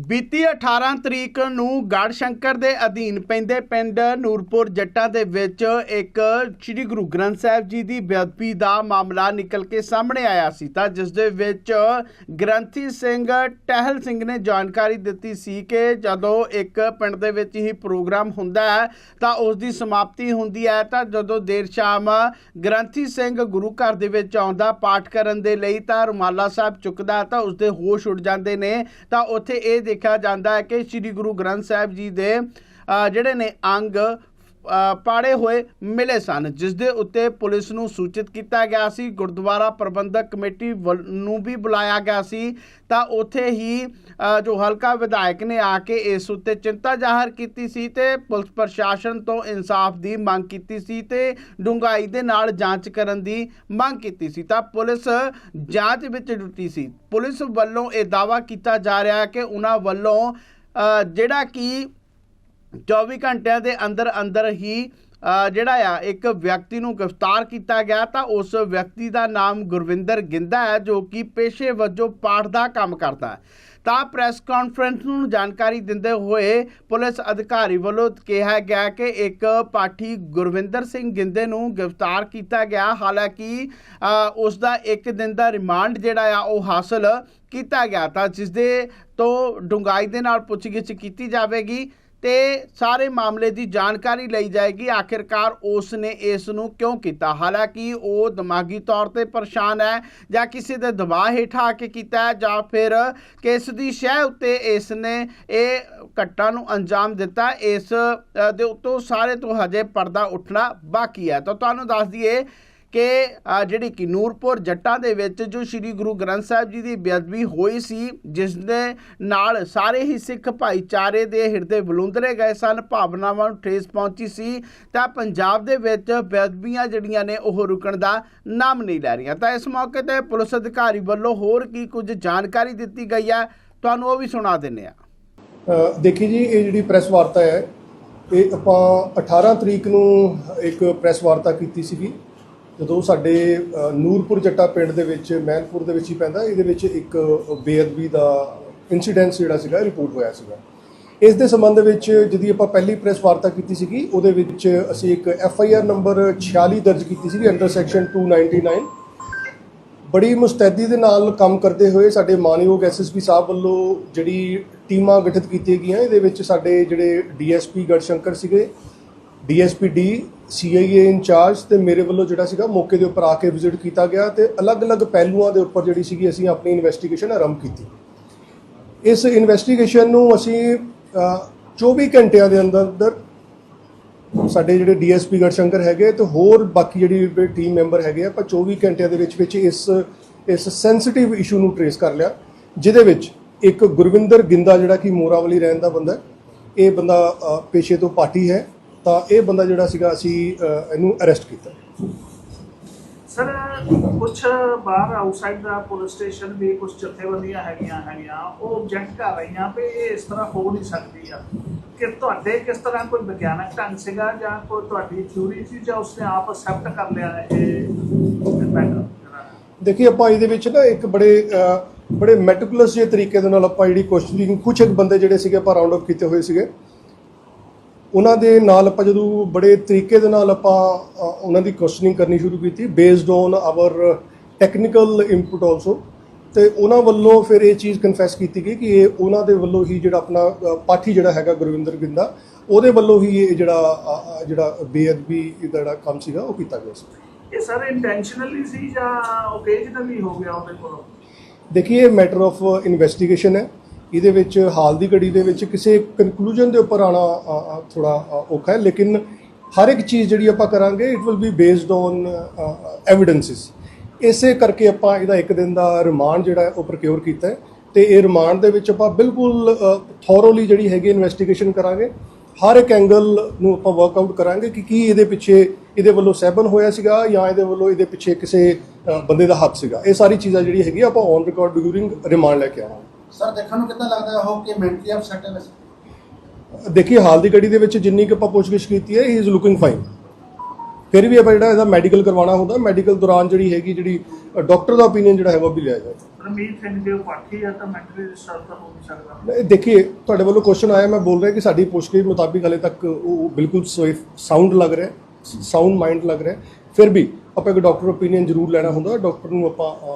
ਬੀਤੀ 18 ਤਰੀਕ ਨੂੰ ਗੜਸ਼ੰਕਰ ਦੇ ਅਧੀਨ ਪੈਂਦੇ ਪਿੰਡ ਨੂਰਪੁਰ ਜੱਟਾਂ ਦੇ ਵਿੱਚ ਇੱਕ ਸ੍ਰੀ ਗੁਰੂ ਗ੍ਰੰਥ ਸਾਹਿਬ ਜੀ ਦੀ ਬੇਅਦਬੀ ਦਾ ਮਾਮਲਾ ਨਿਕਲ ਕੇ ਸਾਹਮਣੇ ਆਇਆ ਸੀ ਤਾਂ ਜਿਸ ਦੇ ਵਿੱਚ ਗ੍ਰੰਥੀ ਸਿੰਘ ਟਹਿਲ ਸਿੰਘ ਨੇ ਜਾਣਕਾਰੀ ਦਿੱਤੀ ਸੀ ਕਿ ਜਦੋਂ ਇੱਕ ਪਿੰਡ ਦੇ ਵਿੱਚ ਹੀ ਪ੍ਰੋਗਰਾਮ ਹੁੰਦਾ ਹੈ ਤਾਂ ਉਸ ਦੀ ਸਮਾਪਤੀ ਹੁੰਦੀ ਹੈ ਤਾਂ ਜਦੋਂ ਦੇਰ ਸ਼ਾਮ ਗ੍ਰੰਥੀ ਸਿੰਘ ਗੁਰੂ ਘਰ ਦੇ ਵਿੱਚ ਆਉਂਦਾ ਪਾਠ ਕਰਨ ਦੇ ਲਈ ਤਾਂ ਰੁਮਾਲਾ ਸਾਹਿਬ ਚੁੱਕਦਾ ਤਾਂ ਉਸ ਦੇ ਹੋਸ਼ ਉੱਡ ਜਾਂਦੇ ਨੇ ਤਾਂ ਉੱਥੇ ਇਹ ਦੇਖਿਆ ਜਾਂਦਾ ਹੈ ਕਿ ਸ੍ਰੀ ਗੁਰੂ ਗ੍ਰੰਥ ਸਾਹਿਬ ਜੀ ਦੇ ਅ, ਜਿਹੜੇ ਨੇ ਅੰਗ ਪਾੜੇ ਹੋਏ ਮਿਲੇ ਸਨ ਜਿਸ ਦੇ ਉੱਤੇ ਪੁਲਿਸ ਨੂੰ ਸੂਚਿਤ ਕੀਤਾ ਗਿਆ ਸੀ। ਗੁਰਦੁਆਰਾ ਪ੍ਰਬੰਧਕ ਕਮੇਟੀ ਵੱਲ- ਨੂੰ ਵੀ ਬੁਲਾਇਆ ਗਿਆ ਸੀ। ਤਾਂ ਉੱਥੇ ਹੀ ਜੋ ਹਲਕਾ ਵਿਧਾਇਕ ਨੇ ਆ ਕੇ ਇਸ ਉੱਤੇ ਚਿੰਤਾ ਜ਼ਾਹਰ ਕੀਤੀ ਸੀ ਤੇ ਪੁਲਿਸ ਪ੍ਰਸ਼ਾਸਨ ਤੋਂ ਇਨਸਾਫ ਦੀ ਮੰਗ ਕੀਤੀ ਸੀ ਤੇ ਡੂੰਘਾਈ ਦੇ ਨਾਲ ਜਾਂਚ ਕਰਨ ਦੀ ਮੰਗ ਕੀਤੀ ਸੀ। ਤਾਂ ਪੁਲਿਸ ਜਾਂਚ ਵਿੱਚ ਡੁੱਟੀ ਸੀ। ਪੁਲਿਸ ਵੱਲੋਂ ਇਹ ਦਾਵਾ ਕੀਤਾ ਜਾ ਰਿਹਾ ਹੈ ਕਿ ਉਹਨਾਂ ਵੱਲੋਂ ਜਿਹੜਾ ਕਿ 24 ਘੰਟਿਆਂ ਦੇ ਅੰਦਰ ਅੰਦਰ ਹੀ ਜਿਹੜਾ ਆ ਇੱਕ ਵਿਅਕਤੀ ਨੂੰ ਗ੍ਰਿਫਤਾਰ ਕੀਤਾ ਗਿਆ ਤਾਂ ਉਸ ਵਿਅਕਤੀ ਦਾ ਨਾਮ ਗੁਰਵਿੰਦਰ ਗਿੰਦਾ ਹੈ ਜੋ ਕਿ ਪੇਸ਼ੇ ਵਜੋਂ ਪਾਠ ਦਾ ਕੰਮ ਕਰਦਾ ਹੈ। ਤਾਂ ਪ੍ਰੈਸ ਕਾਨਫਰੰਸ ਨੂੰ ਜਾਣਕਾਰੀ ਦਿੰਦੇ ਹੋਏ ਪੁਲਿਸ ਅਧਿਕਾਰੀ ਵੱਲੋਂ ਕਿਹਾ ਗਿਆ ਕਿ ਇੱਕ ਪਾਠੀ ਗੁਰਵਿੰਦਰ ਸਿੰਘ ਗਿੰਦੇ ਨੂੰ ਗ੍ਰਿਫਤਾਰ ਕੀਤਾ ਗਿਆ। ਹਾਲਾਂਕਿ ਅ, ਉਸ ਦਾ ਇੱਕ ਦਿਨ ਦਾ ਰਿਮਾਂਡ ਜਿਹੜਾ ਆ ਉਹ ਹਾਸਲ ਕੀਤਾ ਗਿਆ ਤਾਂ ਜਿਸ ਦੇ ਤੋਂ ਡੁੰਗਾਈ ਦੇ ਨਾਲ ਪੁੱਛਗਿੱਛ ਕੀਤੀ ਜਾਵੇਗੀ। ਤੇ ਸਾਰੇ ਮਾਮਲੇ ਦੀ ਜਾਣਕਾਰੀ ਲਈ ਜਾਏਗੀ। ਆਖਿਰਕਾਰ ਉਸ ਨੇ ਇਸ ਨੂੰ ਕਿਉਂ ਕੀਤਾ? ਹਾਲਾਂਕਿ ਉਹ ਦਿਮਾਗੀ ਤੌਰ ਤੇ ਪਰੇਸ਼ਾਨ ਹੈ ਜਾਂ ਕਿਸੇ ਦੇ ਦਬਾਅ ਹੇਠਾਂ ਆ ਕੇ ਕੀਤਾ ਹੈ ਜਾਂ ਫਿਰ ਕਿਸ ਦੀ ਸ਼ਹਿ ਉੱਤੇ ਇਸ ਨੇ ਇਹ ਘਟਨਾ ਨੂੰ ਅੰਜਾਮ ਦਿੱਤਾ, ਇਸ ਦੇ ਉੱਤੋਂ ਸਾਰੇ ਤੋਂ ਹਜੇ ਪਰਦਾ ਉੱਠਣਾ ਬਾਕੀ ਹੈ। ਤਾਂ ਤੁਹਾਨੂੰ ਦੱਸ ਦਈਏ ਕਿ ਜਿਹੜੀ ਕਿ ਨੂਰਪੁਰ ਜੱਟਾਂ ਦੇ ਵਿੱਚ ਜੋ ਸ੍ਰੀ ਗੁਰੂ ਗ੍ਰੰਥ ਸਾਹਿਬ ਜੀ ਦੀ ਬੇਅਦਬੀ ਹੋਈ ਸੀ, ਜਿਸ ਦੇ ਨਾਲ ਸਾਰੇ ਹੀ ਸਿੱਖ ਭਾਈਚਾਰੇ ਦੇ ਹਿਰਦੇ ਬਲੁੰਦਰੇ ਗਏ ਸਨ, ਭਾਵਨਾਵਾਂ ਨੂੰ ਠੇਸ ਪਹੁੰਚੀ ਸੀ, ਤਾਂ ਪੰਜਾਬ ਦੇ ਵਿੱਚ ਬੇਅਦਬੀਆਂ ਜਿਹੜੀਆਂ ਨੇ ਉਹ ਰੁਕਣ ਦਾ ਨਾਮ ਨਹੀਂ ਲੈ ਰਹੀਆਂ। ਤਾਂ ਇਸ ਮੌਕੇ ਤੇ ਪੁਲਿਸ ਅਧਿਕਾਰੀ ਵੱਲੋਂ ਹੋਰ ਕੀ ਕੁਝ ਜਾਣਕਾਰੀ ਦਿੱਤੀ ਗਈ ਹੈ, ਤੁਹਾਨੂੰ ਉਹ ਵੀ ਸੁਣਾ ਦਿੰਨੇ ਆ ਦੇਖੀ ਜੀ, ਇਹ ਜਿਹੜੀ ਪ੍ਰੈਸ ਵਾਰਤਾ ਹੈ, ਇਹ ਆਪਾਂ 18 ਤਰੀਕ ਨੂੰ ਇੱਕ ਪ੍ਰੈਸ ਵਾਰਤਾ ਕੀਤੀ ਸੀਗੀ। ਜਦੋਂ ਸਾਡੇ ਨੂਰਪੁਰ ਜੱਟਾ ਪਿੰਡ ਦੇ ਵਿੱਚ ਮਹਿਲਪੁਰ ਦੇ ਵਿੱਚ ਹੀ ਪੈਂਦਾ, ਇਹਦੇ ਵਿੱਚ ਇੱਕ ਬੇਅਦਬੀ ਦਾ ਇਨਸੀਡੈਂਟ ਜਿਹੜਾ ਸੀਗਾ ਰਿਪੋਰਟ ਹੋਇਆ ਸੀਗਾ। ਇਸ ਦੇ ਸੰਬੰਧ ਵਿੱਚ ਜਿਹਦੀ ਆਪਾਂ ਪਹਿਲੀ ਪ੍ਰੈਸ ਵਾਰਤਾ ਕੀਤੀ ਸੀਗੀ, ਉਹਦੇ ਵਿੱਚ ਅਸੀਂ ਇੱਕ ਐਫ ਆਈ ਆਰ ਨੰਬਰ 46 ਦਰਜ ਕੀਤੀ ਸੀਗੀ ਅੰਡਰ ਸੈਕਸ਼ਨ 299 ਬੜੀ ਮੁਸਤੈਦੀ ਦੇ ਨਾਲ ਕੰਮ ਕਰਦੇ ਹੋਏ ਸਾਡੇ ਮਾਨਯੋਗ ਐਸਐਸਪੀ ਸਾਹਿਬ ਵੱਲੋਂ ਜਿਹੜੀ ਟੀਮਾਂ ਗਠਿਤ ਕੀਤੀਆਂ ਗਈਆਂ, ਇਹਦੇ ਵਿੱਚ ਸਾਡੇ ਜਿਹੜੇ ਡੀਐਸਪੀ ਗੜਸ਼ੰਕਰ ਸੀਗੇ ਡੀਐਸਪੀ ਡੀ ਸੀਆਈਏ ਇੰਚਾਰਜ ਤੇ ਮੇਰੇ ਵੱਲੋਂ ਜਿਹੜਾ ਸੀਗਾ ਮੌਕੇ ਦੇ ਉੱਪਰ ਆ ਕੇ ਵਿਜ਼ਿਟ ਕੀਤਾ ਗਿਆ ਤੇ ਅਲੱਗ-ਅਲੱਗ ਪਹਿਲੂਆਂ ਦੇ ਉੱਪਰ ਜਿਹੜੀ ਸੀਗੀ ਅਸੀਂ ਆਪਣੀ ਇਨਵੈਸਟੀਗੇਸ਼ਨ ਆਰੰਭ ਕੀਤੀ। ਇਸ ਇਨਵੈਸਟੀਗੇਸ਼ਨ ਨੂੰ ਅਸੀਂ ਅ, 24 ਘੰਟਿਆਂ ਦੇ ਅੰਦਰ ਅੰਦਰ ਸਾਡੇ ਜਿਹੜੇ ਡੀਐਸਪੀ ਗੜਸ਼ੰਕਰ ਹੈਗੇ ਤੇ ਹੋਰ ਬਾਕੀ ਜਿਹੜੀ ਟੀਮ ਮੈਂਬਰ ਹੈਗੇ ਆ, ਆਪਾਂ 24 ਘੰਟਿਆਂ ਦੇ ਵਿੱਚ ਵਿੱਚ ਇਸ ਇਸ ਸੈਂਸਿਟਿਵ ਇਸ਼ੂ ਨੂੰ ਟਰੇਸ ਕਰ ਲਿਆ ਜਿਹਦੇ ਵਿੱਚ ਇੱਕ ਗੁਰਵਿੰਦਰ ਗਿੰਦਾ ਜਿਹੜਾ ਕਿ ਮੋਰਾਵਲੀ ਰਹਿਣ ਦਾ ਬੰਦਾ ਇਹ ਬੰਦਾ ਪੇਸ਼ੇ ਤੋਂ ਪਾਰਟੀ ਹੈ। ਤਾਂ ਇਹ ਬੰਦਾ ਜਿਹੜਾ ਸੀਗਾ ਅਸੀਂ ਇਹਨੂੰ ਅਰੈਸਟ ਕੀਤਾ। ਸਰ ਕੁਝ ਬਾਹਰ ਆਊਟਸਾਈਡ ਦਾ ਪੁਲਿਸ ਸਟੇਸ਼ਨ ਵੀ ਕੁਝ ਜਥੇਬੰਦੀਆਂ ਹੈਗੀਆਂ ਹੈਗੀਆਂ ਉਹ ਆਬਜੈਕਟ ਕਰ ਰਹੀਆਂ ਵੀ ਇਹ ਇਸ ਤਰ੍ਹਾਂ ਹੋ ਨਹੀਂ ਸਕਦੀ ਆ। ਕਿ ਤੁਹਾਡੇ ਕਿਸ ਤਰ੍ਹਾਂ ਕੋਈ ਵਿਗਿਆਨਕ ਢੰਗ ਸੀਗਾ ਜਾਂ ਕੋਈ ਤੁਹਾਡੀ ਥਿਊਰੀ ਸੀ ਜਾਂ ਉਸਨੇ ਆਪ ਅਸੈਪਟ ਕਰ ਲਿਆ ਇਹ ਮੈਟਰ ਦੇਖੀ ਆਪਾਂ ਇਹਦੇ ਵਿੱਚ ਨਾ ਇੱਕ ਬੜੇ ਬੜੇ ਮੈਟਿਕੂਲਸ ਜਿਹੇ ਤਰੀਕੇ ਦੇ ਨਾਲ ਆਪਾਂ ਜਿਹੜੀ ਕੁਐਸਚਨਿੰਗ ਕੁਝ ਇੱਕ ਬੰਦੇ ਜਿਹੜੇ ਸੀਗੇ ਆਪਾਂ ਰਾਉਂਡ ਅਪ ਕੀਤੇ ਹੋਏ ਸੀਗੇ। ਉਹਨਾਂ ਦੇ ਨਾਲ ਆਪਾਂ ਜਦੋਂ ਬੜੇ ਤਰੀਕੇ ਦੇ ਨਾਲ ਆਪਾਂ ਉਹਨਾਂ ਦੀ ਕੁਐਸਚਨਿੰਗ ਕਰਨੀ ਸ਼ੁਰੂ ਕੀਤੀ based on our technical input also ਤੇ ਉਹਨਾਂ ਵੱਲੋਂ ਫਿਰ ਇਹ ਚੀਜ਼ ਕਨਫੈਸ ਕੀਤੀ ਗਈ ਕਿ ਇਹ ਉਹਨਾਂ ਦੇ ਵੱਲੋਂ ਹੀ ਜਿਹੜਾ ਆਪਣਾ ਪਾਠੀ ਜਿਹੜਾ ਹੈਗਾ ਗੁਰਵਿੰਦਰ ਗਿੰਦਾ ਉਹਦੇ ਵੱਲੋਂ ਹੀ ਇਹ ਜਿਹੜਾ ਜਿਹੜਾ ਬੇਅਦਬੀ ਜਿਹੜਾ ਕੰਮ ਸੀਗਾ ਉਹ ਕੀਤਾ ਗਿਆ ਸੀ। ਇਹ ਸਰ ਇੰਟੈਂਸ਼ਨਲੀ ਸੀ ਜਾਂ ਓਕੇਜਨਲੀ ਹੋ ਗਿਆ ਉਹਦੇ ਕੋਲੋਂ? ਦੇਖੀਏ ਮੈਟਰ ਆਫ ਇਨਵੈਸਟੀਗੇਸ਼ਨ ਹੈ। ਇਹਦੇ ਵਿੱਚ ਹਾਲ ਦੀ ਘੜੀ ਦੇ ਵਿੱਚ ਕਿਸੇ ਕਨਕਲੂਜਨ ਦੇ ਉੱਪਰ ਆਣਾ ਥੋੜਾ ਔਖਾ ਹੈ। ਲੇਕਿਨ ਹਰ ਇੱਕ ਚੀਜ਼ ਜਿਹੜੀ ਆਪਾਂ ਕਰਾਂਗੇ it will be based on evidences ਇਸੇ ਕਰਕੇ ਆਪਾਂ ਇਹਦਾ ਇੱਕ ਦਿਨ ਦਾ ਰਿਮਾਂਡ ਜਿਹੜਾ ਉਹ ਪ੍ਰੋਕਿਉਰ ਕੀਤਾ ਹੈ। ਤੇ ਇਹ ਰਿਮਾਂਡ ਦੇ ਵਿੱਚ ਆਪਾਂ ਬਿਲਕੁਲ ਥੋਰੋਲੀ ਜਿਹੜੀ ਹੈਗੀ ਇਨਵੈਸਟੀਗੇਸ਼ਨ ਕਰਾਂਗੇ। ਹਰ ਇੱਕ ਐਂਗਲ ਨੂੰ ਆਪਾਂ ਵਰਕਆਊਟ ਕਰਾਂਗੇ ਕਿ ਕੀ ਇਹਦੇ ਪਿੱਛੇ ਇਹਦੇ ਵੱਲੋਂ ਸਹਿਬਨ ਹੋਇਆ ਸੀਗਾ ਜਾਂ ਇਹਦੇ ਵੱਲੋਂ ਇਹਦੇ ਪਿੱਛੇ ਕਿਸੇ ਬੰਦੇ ਦਾ ਹੱਥ ਸੀਗਾ। ਇਹ ਸਾਰੀ ਚੀਜ਼ਾਂ ਜਿਹੜੀ ਹੈਗੀ ਆ, ਆਪਾਂ ਔਨ ਰਿਕਾਰਡ ਡਿਊਰਿੰਗ ਰਿਮਾਂਡ ਲੈ ਕੇ ਆਵਾਂਗੇ। ਸਰ ਦੇਖਣ ਨੂੰ ਕਿੱਦਾਂ ਲੱਗਦਾ ਹੈ ਉਹ ਕਿ ਮੈਂਟਲੀ ਅਪਸੈਟ ਹੈ? ਵੈਸੇ ਦੇਖੀਏ ਹਾਲ ਦੀ ਘੜੀ ਦੇ ਵਿੱਚ ਜਿੰਨੀ ਕਿ ਆਪਾਂ ਪੁੱਛਗਿੱਛ ਕੀਤੀ ਹੈ ਹੀ ਇਜ਼ ਲੁਕਿੰਗ ਫਾਈਨ ਫਿਰ ਵੀ ਆਪਾਂ ਜਿਹੜਾ ਇਹਦਾ ਮੈਡੀਕਲ ਕਰਵਾਉਣਾ ਹੁੰਦਾ ਮੈਡੀਕਲ ਦੌਰਾਨ ਜਿਹੜੀ ਹੈਗੀ ਜਿਹੜੀ ਡਾਕਟਰ ਦਾ ਓਪੀਨੀਅਨ ਜਿਹੜਾ ਹੈਗਾ ਉਹ ਵੀ ਲਿਆ ਜਾਏਗਾ ਰਮੀਤ ਸਿੰਘ ਉਹ ਪਾਠੀ ਆ ਤਾਂ ਮੈਂਟਲੀ ਡਿਸਟਰਬ ਤਾਂ ਹੋ ਨਹੀਂ ਸਕਦਾ। ਇਹ ਦੇਖੀਏ ਤੁਹਾਡੇ ਵੱਲੋਂ ਕੁਐਸਚਨ ਆਇਆ ਮੈਂ ਬੋਲ ਰਿਹਾ ਕਿ ਸਾਡੀ ਪੁੱਛਗਿੱਛ ਮੁਤਾਬਿਕ ਹਲੇ ਤੱਕ ਉਹ ਬਿਲਕੁਲ ਸਾਊਂਡ ਲੱਗ ਰਿਹਾ ਸਾਊਂਡ ਮਾਈਂਡ ਲੱਗ ਰਿਹਾ। ਫਿਰ ਵੀ ਆਪਾਂ ਇੱਕ ਡਾਕਟਰ ਓਪੀਨੀਅਨ ਜ਼ਰੂਰ ਲੈਣਾ ਹੁੰਦਾ ਡਾਕਟਰ ਨੂੰ ਆਪਾਂ ਅ,